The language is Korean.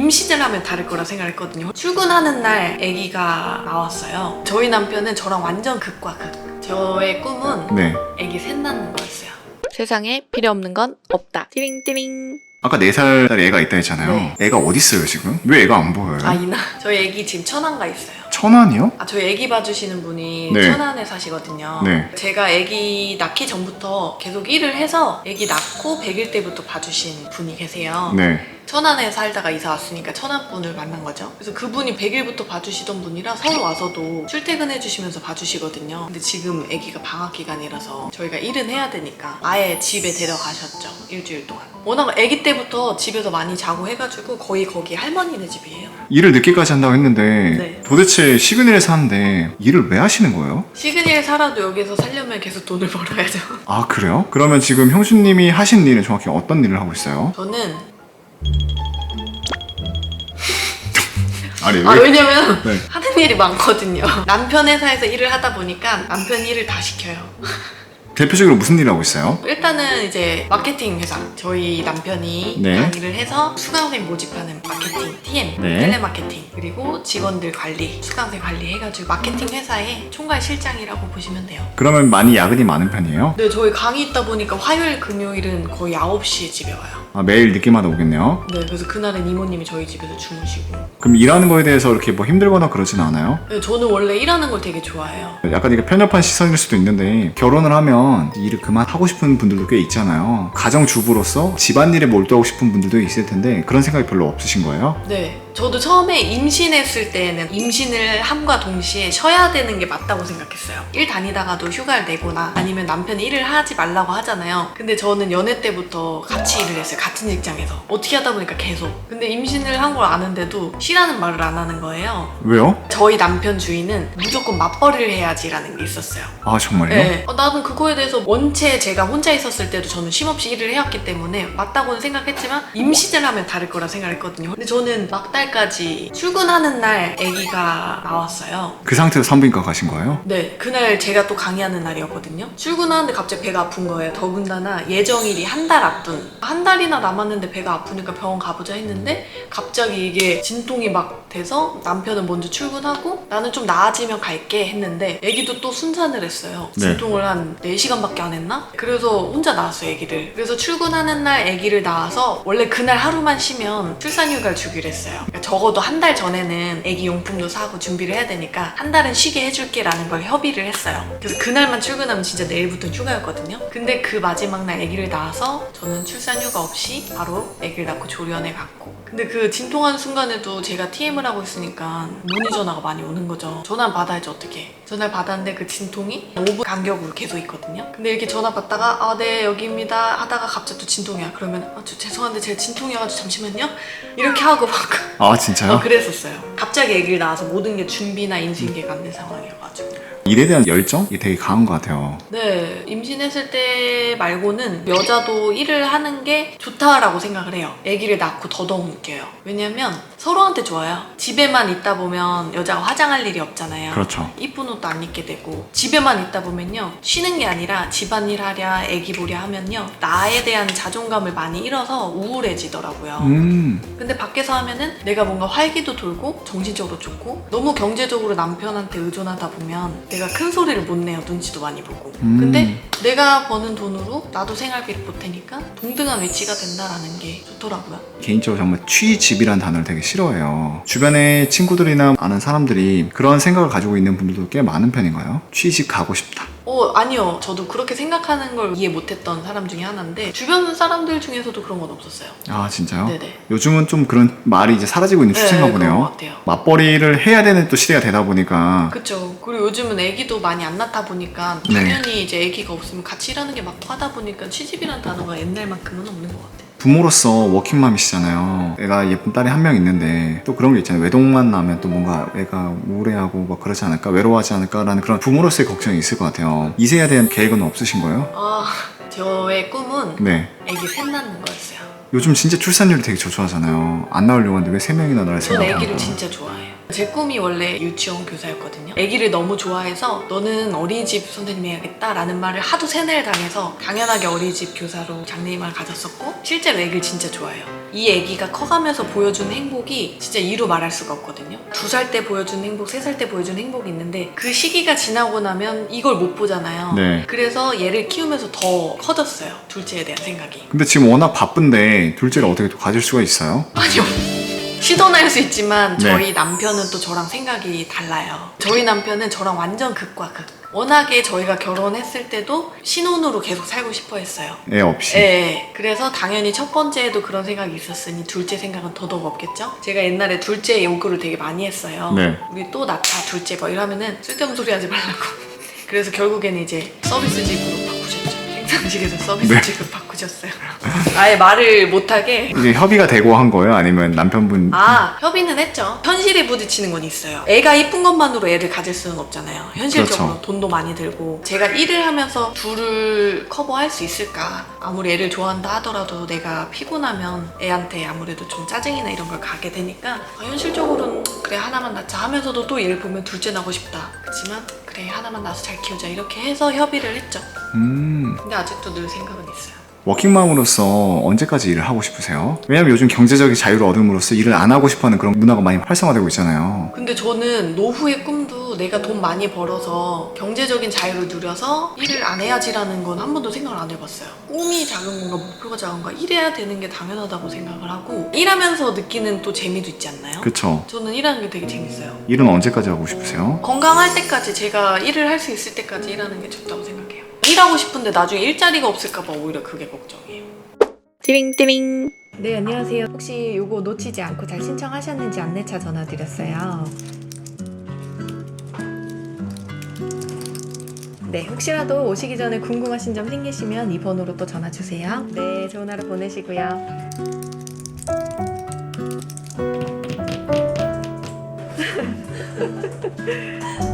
임신을 하면 다를 거라 생각했거든요. 출근하는 날 아기가 나왔어요. 저희 남편은 저랑 완전 극과 극. 저의 꿈은 네. 아기 셋 낳는 거였어요. 세상에 필요 없는 건 없다. 띠링띠링. 아까 4살짜리 애가 있다 했잖아요. 네. 애가 어디 있어요 지금? 왜 애가 안 보여요? 아 이나 저희 아기 지금 천안가 있어요. 천안이요? 아 저희 아기 봐주시는 분이 네. 천안에 사시거든요. 네. 제가 아기 낳기 전부터 계속 일을 해서 아기 낳고 100일 때부터 봐주신 분이 계세요. 네. 천안에 살다가 이사 왔으니까 천안 분을 만난 거죠. 그래서 그분이 100일부터 봐주시던 분이라 서울 와서도 출퇴근해 주시면서 봐주시거든요. 근데 지금 아기가 방학 기간이라서 저희가 일은 해야 되니까 아예 집에 데려가셨죠. 일주일 동안. 워낙 아기 때부터 집에서 많이 자고 해가지고 거의 거기 할머니네 집이에요. 일을 늦게까지 한다고 했는데 네. 도대체 시그널에 사는데 일을 왜 하시는 거예요? 시그니엘 살아도 여기서 살려면 계속 돈을 벌어야죠. 아 그래요? 그러면 지금 형수님이 하신 일은 정확히 어떤 일을 하고 있어요? 저는 아니 아 왜? 왜냐면 네. 하는 일이 많거든요. 남편 회사에서 일을 하다 보니까 남편 일을 다 시켜요. 대표적으로 무슨 일을 하고 있어요? 일단은 이제 마케팅 회사 저희 남편이 네. 강의를 해서 수강생 모집하는 마케팅 TM 네. 텔레마케팅 그리고 직원들 관리 수강생 관리 해가지고 마케팅 회사의 총괄 실장이라고 보시면 돼요. 그러면 많이 야근이 많은 편이에요? 네 저희 강의 있다 보니까 화요일 금요일은 거의 9시에 집에 와요. 아, 매일 늦게마다 오겠네요. 네 그래서 그날은 이모님이 저희 집에서 주무시고 그럼 일하는 거에 대해서 이렇게 뭐 힘들거나 그러진 않아요? 네, 저는 원래 일하는 걸 되게 좋아해요. 약간 이게 편협한 시선일 수도 있는데 결혼을 하면 일을 그만하고 싶은 분들도 꽤 있잖아요. 가정주부로서 집안일에 몰두하고 싶은 분들도 있을 텐데 그런 생각이 별로 없으신 거예요? 네, 저도 처음에 임신했을 때는 임신을 함과 동시에 쉬어야 되는 게 맞다고 생각했어요. 일 다니다가도 휴가를 내거나 아니면 남편이 일을 하지 말라고 하잖아요. 근데 저는 연애 때부터 같이 일을 했어요. 같은 직장에서. 어떻게 하다 보니까 계속. 근데 임신을 한 걸 아는데도 쉬라는 말을 안 하는 거예요. 왜요? 저희 남편 주인은 무조건 맞벌이를 해야지라는 게 있었어요. 아 정말요? 네. 어, 나는 그거에 대해서 원체 제가 혼자 있었을 때도 저는 쉼없이 일을 해왔기 때문에 맞다고는 생각했지만 임신을 하면 다를 거라 생각했거든요. 근데 저는 막 달까지 출근하는 날 아기가 나왔어요. 그 상태에서 산부인과 가신 거예요? 네, 그날 제가 또 강의하는 날이었거든요. 출근하는데 갑자기 배가 아픈 거예요. 더군다나 예정일이 한 달 앞둔. 한 달이나 남았는데 배가 아프니까 병원 가보자 했는데 갑자기 이게 진통이 막 돼서 남편은 먼저 출근하고 나는 좀 나아지면 갈게 했는데 아기도 또 순산을 했어요. 네. 진통을 한 4시간밖에 안 했나? 그래서 혼자 낳았어요, 아기를. 그래서 출근하는 날 아기를 낳아서 원래 그날 하루만 쉬면 출산휴가를 주기로 했어요. 적어도 한 달 전에는 아기 용품도 사고 준비를 해야 되니까 한 달은 쉬게 해줄게 라는 걸 협의를 했어요. 그래서 그날만 출근하면 진짜 내일부터는 휴가였거든요. 근데 그 마지막 날 아기를 낳아서 저는 출산 휴가 없이 바로 아기를 낳고 조련에 갔고. 근데 그 진통하는 순간에도 제가 TM을 하고 있으니까 문의 전화가 많이 오는 거죠. 전화 받아야지 어떻게. 전화를 받았는데 그 진통이 5분 간격으로 계속 있거든요. 근데 이렇게 전화 받다가 아 네 여기입니다 하다가 갑자기 또 진통이야. 그러면 아, 저 죄송한데 제가 진통이어가지고 잠시만요. 이렇게 하고 막아 진짜요? 어, 그랬었어요. 갑자기 아기를 낳아서 모든 게 준비나 인수인계가 안 된 상황이어가지고. 일에 대한 열정이 되게 강한 것 같아요. 네, 임신했을 때 말고는 여자도 일을 하는 게 좋다라고 생각을 해요. 아기를 낳고 더더욱 느껴요. 왜냐면 서로한테 좋아요. 집에만 있다 보면 여자가 화장할 일이 없잖아요. 그렇죠. 이쁜 옷도 안 입게 되고 집에만 있다 보면요 쉬는 게 아니라 집안일 하랴 애기 보랴 하면요 나에 대한 자존감을 많이 잃어서 우울해지더라고요 음. 근데 밖에서 하면은 내가 뭔가 활기도 돌고 정신적으로 좋고 너무 경제적으로 남편한테 의존하다 보면 내가 큰 소리를 못 내요 눈치도 많이 보고 음. 근데 내가 버는 돈으로 나도 생활비를 보태니까 동등한 위치가 된다라는 게 좋더라고요 개인적으로 정말 취집이라는 단어를 되게 싫어해요. 주변에 친구들이나 아는 사람들이 그런 생각을 가지고 있는 분들도 꽤 많은 편인가요? 취직 가고 싶다. 어 아니요. 저도 그렇게 생각하는 걸 이해 못했던 사람 중에 하나인데 주변 사람들 중에서도 그런 건 없었어요. 아 진짜요? 네네. 요즘은 좀 그런 말이 이제 사라지고 있는 추세인가 네, 그런 것 보네요. 같아요. 맞벌이를 해야 되는 또 시대가 되다 보니까. 그쵸. 그리고 요즘은 애기도 많이 안 낳다 보니까 네. 당연히 이제 애기가 없으면 같이 일하는 게 맞고 하다 보니까 취집이라는 단어가 옛날만큼은 없는 것 같아요 부모로서 워킹맘이시잖아요. 애가 예쁜 딸이 한 명 있는데 또 그런 게 있잖아요. 외동만 나면 또 뭔가 애가 우울해하고 막 그러지 않을까, 외로워하지 않을까라는 그런 부모로서의 걱정이 있을 것 같아요. 이세에 대한 계획은 없으신 거예요? 아 저의 꿈은 네. 애기 셋 낳는 거였어요 요즘 진짜 출산율이 되게 저조하잖아요. 안 나오려고 하는데 왜 세 명이나 낳을 전 생각을 애기를 하고. 진짜 좋아해요 제 꿈이 원래 유치원 교사였거든요 애기를 너무 좋아해서 너는 어린이집 선생님 해야겠다 라는 말을 하도 세뇌를 당해서 당연하게 어린이집 교사로 장래희망을 가졌었고 실제로 애기를 진짜 좋아해요 이 아기가 커가면서 보여주는 행복이 진짜 이루 말할 수가 없거든요. 두 살 때 보여주는 행복, 세 살 때 보여주는 행복이 있는데 그 시기가 지나고 나면 이걸 못 보잖아요. 네. 그래서 얘를 키우면서 더 커졌어요. 둘째에 대한 생각이. 근데 지금 워낙 바쁜데 둘째를 어떻게 또 가질 수가 있어요? 아니요. 시도는 할수 있지만 네. 저희 남편은 또 저랑 생각이 달라요. 저희 남편은 저랑 완전 극과 극. 워낙에 저희가 결혼했을 때도 신혼으로 계속 살고 싶어 했어요. 애 없이. 네, 그래서 당연히 첫 번째에도 그런 생각이 있었으니 둘째 생각은 더더욱 없겠죠? 제가 옛날에 둘째 요구를 되게 많이 했어요. 네. 우리 또 낳자, 둘째 뭐 이러면은 쓸데없는 소리 하지 말라고. 그래서 결국에는 이제 서비스 집으로 바꾸셨죠. 생산직에서 서비스 네. 집으로 바꾸셨어요. 아예 말을 못하게. 이게 협의가 되고 한 거예요? 아니면 남편분 아, 협의는 했죠. 현실에 부딪히는 건 있어요. 애가 이쁜 것만으로 애를 가질 수는 없잖아요. 현실적으로 그렇죠. 돈도 많이 들고. 제가 일을 하면서 둘을 커버할 수 있을까? 아무리 애를 좋아한다 하더라도 내가 피곤하면 애한테 아무래도 좀 짜증이나 이런 걸 가게 되니까 아, 현실적으로는 그래 하나만 낳자 하면서도 또 얘를 보면 둘째 낳고 싶다. 그렇지만 그래 하나만 낳아서 잘 키우자 이렇게 해서 협의를 했죠. 음, 근데 아직도 늘 생각은 있어요. 워킹맘으로서 언제까지 일을 하고 싶으세요? 왜냐면 요즘 경제적인 자유를 얻음으로써 일을 안 하고 싶어하는 그런 문화가 많이 활성화되고 있잖아요. 근데 저는 노후의 꿈도 내가 돈 많이 벌어서 경제적인 자유를 누려서 일을 안 해야지라는 건 한 번도 생각을 안 해봤어요. 꿈이 작은 건가 목표가 작은가 일해야 되는 게 당연하다고 생각을 하고 일하면서 느끼는 또 재미도 있지 않나요? 그쵸? 저는 일하는 게 되게 재밌어요. 일은 언제까지 하고 싶으세요? 건강할 때까지 제가 일을 할 수 있을 때까지 일하는 게 좋다고 생각해요. 일하고 싶은데 나중에 일자리가 없을까봐 오히려 그게 걱정이에요. 띠링띠링. 네, 안녕하세요. 혹시 요거 놓치지 않고 잘 신청하셨는지 안내차 전화 드렸어요. 네, 혹시라도 오시기 전에 궁금하신 점 생기시면 이 번호로 또 전화 주세요. 네, 좋은 하루 보내시고요.